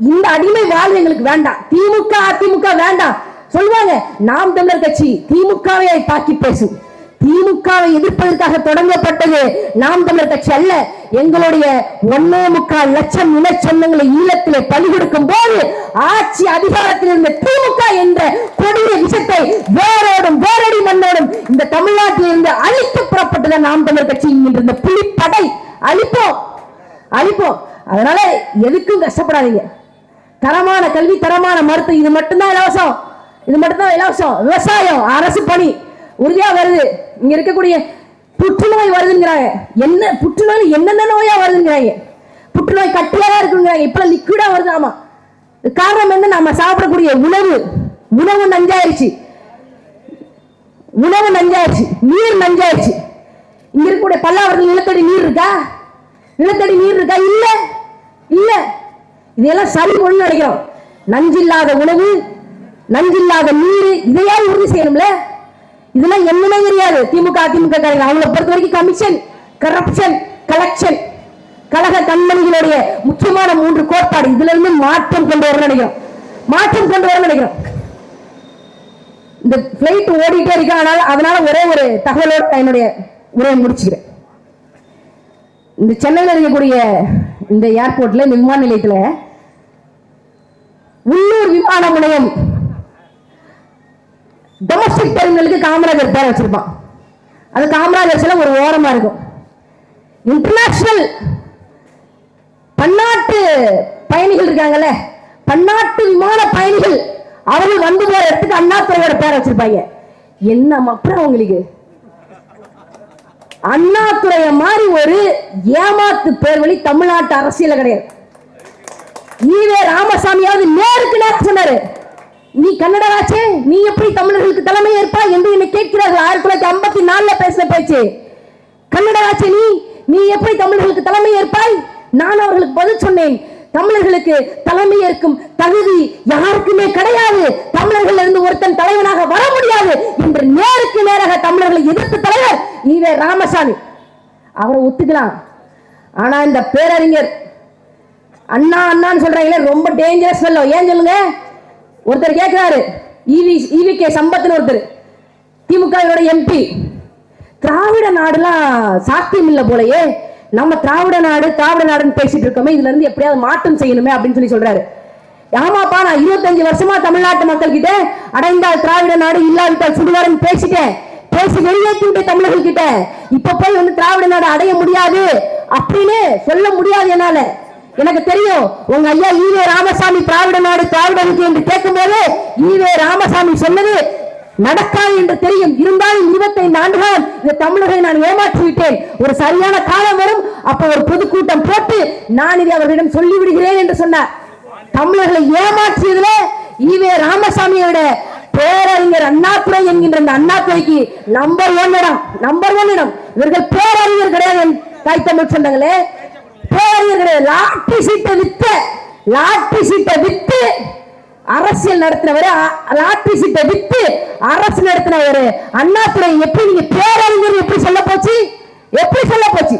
இந்த அடிமை வாழ்வு எங்களுக்கு வேண்டாம். திமுக அதிமுக வேண்டாம். சொல்லுவாங்க நாம் தமிழர் கட்சி திமுகவை தாக்கி பேசும். திமுகவை எதிர்ப்பதற்காக தொடங்கப்பட்டது நாம் தமிழர் கட்சி அல்ல. எங்களுடைய ஒன்னே முக்கால் லட்சம் இன சொந்தங்களை ஈழத்திலே பலி கொடுக்கும் போது ஆட்சி அதிகாரத்தில் இருந்த திமுக என்ற கொடிய விஷத்தை வேரோடும் வேரடி மண்ணோடும் இந்த தமிழ்நாட்டில் இருந்து அழித்து புறப்பட்டது நாம் தமிழர் கட்சி. என்கின்ற இந்த புலிப்படை அழிப்போம். அழிப்போம். அதனால எதுக்கும் கஷ்டப்படாதீங்க. தரமான கல்வி தரமான மருத்துவம். இது மட்டும்தான் இலவசம். இது மட்டும்தான் இலவசம். விவசாயம் அரசு பணி. உறுதியா வருது. இங்க இருக்கக்கூடிய புற்றுநோய் வருதுங்கிறாங்க. என்ன புற்றுநோய் என்னென்ன நோயா வருதுங்கிறாங்க. புற்றுநோய் கட்டியாக இருக்குங்கிறாங்க. இப்ப லிக்விடா வருது. ஆமா. காரணம் என்ன? நம்ம சாப்பிடக்கூடிய உணவு. உணவு நஞ்சாயிருச்சு. உணவு நஞ்சாயிருச்சு. நீர் நஞ்சாயிருச்சு. இங்க இருக்கக்கூடிய பல்லாவரத்தில் நிலத்தடி நீர் இருக்கா? நிலத்தடி நீர் இருக்கா? இல்ல. இல்ல. இதெல்லாம் சரி ஒண்ணு நினைக்கிறோம். நஞ்சில்லாத உணவு நஞ்சில்லாத நீர் இதையாவது உறுதி செய்யணும்ல? இதெல்லாம் என்னமே தெரியாது. திமுக அதிமுக காரங்க. அவங்கள பொறுத்த வரைக்கும் கமிஷன் கரப்ஷன் கலெக்ஷன் கழக கண்மணிகளுடைய முக்கியமான மூன்று கோட்பாடு இதுல இருந்து மாற்றம் கொண்டு வரணும்னு நினைக்கிறோம். மாற்றம் கொண்டு வரணும்னு நினைக்கிறோம். இந்த பிளைட் ஓடிட்டே இருக்கு. அதனால அதனால ஒரே ஒரு தகவலோடு என்னுடைய உரையை முடிச்சுக்கிறேன். இந்த சென்னையில் இருக்கக்கூடிய இந்த ஏர்போர்ட்ல இந்த விமான நிலையத்துல உள்ளூர் விமான நிலையம். டொமஸ்டிக் டெர்மினலுக்கு காமராஜர் பேர் வச்சிருப்பான். அது காமராஜர் சில ஒரு ஓரமா இருக்கும். இன்டர்நேஷனல் பன்னாட்டு பயணிகள் இருக்காங்கல்ல பன்னாட்டு விமான பயணிகள் அவர்கள் வந்து போற இடத்துக்கு அண்ணாத்துறையோட பேர் வச்சிருப்பாங்க. என்ன அப்புறம் அவங்களுக்கு? அண்ணாத்துறைய மாதிரி ஒரு ஏமாத்து பேர் வழி தமிழ்நாட்டு அரசியல கிடையாது. ஈவே ராமசாமியாவது நேருக்கு நேர் சொன்னாரு. நீ கன்னடராச்சே? நீ எப்படி தமிழர்களுக்கு தலைமை ஏற்பாய் என்று என்னை கேட்கிறார்கள். ஆயிரத்தி தொள்ளாயிரத்தி ஐம்பத்தி நாலுல பேசின பேச்சு. கன்னடராச்சே நீ? நீ எப்படி தமிழர்களுக்கு தலைமை ஏற்பாய்? நான் அவர்களுக்கு பதில் சொன்னேன். தமிழர்களுக்கு தலைமை ஏற்கும் தகுதி யாருக்குமே கிடையாது. தமிழர்கள் இருந்து ஒருத்தன் தலைவனாக வர முடியாது என்று நேருக்கு நேராக தமிழர்களை எதிர்த்து தலைவர் ஈவே ராமசாமி. அவரை ஒத்துக்கலாம். ஆனா இந்த பேரறிஞர் அண்ணா அண்ணான்னு சொல்கிறாங்களே ரொம்ப டேஞ்சரஸ் fellow. ஏன் சொல்லுங்க? ஒருத்தர் கேட்கிறாரு இவி இவி கே சம்பத்னு ஒருத்தர். திமுக எம்பி திராவிட நாடுலாம் சாத்தியம் இல்லை போலயே. நம்ம திராவிட நாடு திராவிட நாடுன்னு பேசிட்டு இருக்கோமே இதுல இருந்து எப்படியாவது மாற்றம் செய்யணுமே அப்படின்னு சொல்லி சொல்றாரு. ஆமாப்பா நான் இருபத்தஞ்சு வருஷமா தமிழ்நாட்டு மக்கள் கிட்ட அடைந்தால் திராவிட நாடு இல்லாவிட்டால் சுடுவாருன்னு பேசிட்டேன். பேசி வெளியேற்றி விட்ட தமிழர்கள் கிட்ட இப்ப போய் வந்து திராவிட நாடு அடைய முடியாது அப்படின்னு சொல்ல முடியாது என்னால. எனக்கு தெரியும் உங்க ஐயா ஈவே ராமசாமி திராவிட நாடு திராவிடனுக்கு என்று கேட்கும்போது ஈவே ராமசாமி சொன்னது நடக்காது என்று தெரியும். இருந்தாலும் இருபத்தைந்து ஆண்டுகள் இந்த தமிழர்களை நான் ஏமாற்றி விட்டேன் ஒரு சரியான காலம் வரும் அப்ப ஒரு பொதுக்கூட்டம் போட்டு நான் இதை அவர்களிடம் சொல்லிவிடுகிறேன் என்று சொன்னார். தமிழர்களை ஏமாற்றியதுல ஈவே ராமசாமியோட பேரறிஞர் அண்ணாத்துறை என்கின்ற அந்த அண்ணாத்துறைக்கு நம்பர் ஒன் இடம் நம்பர் ஒன் இடம். இவர்கள் பேரறிஞர் கிடையாது தாய் தமிழ் சொந்தங்களே. பேரறிஞர் லாட்டி லாட்டரி சீட்டை வித்த லாட்டி சீட்டை வித்து அரசியல் நடத்தினவர் லாட்டரி சீட்டை வித்து அரசு நடத்தினவர் அண்ணாத்துறை எப்படி நீங்க பேரறிஞர் எப்படி சொல்ல போச்சு? எப்படி சொல்ல போச்சு?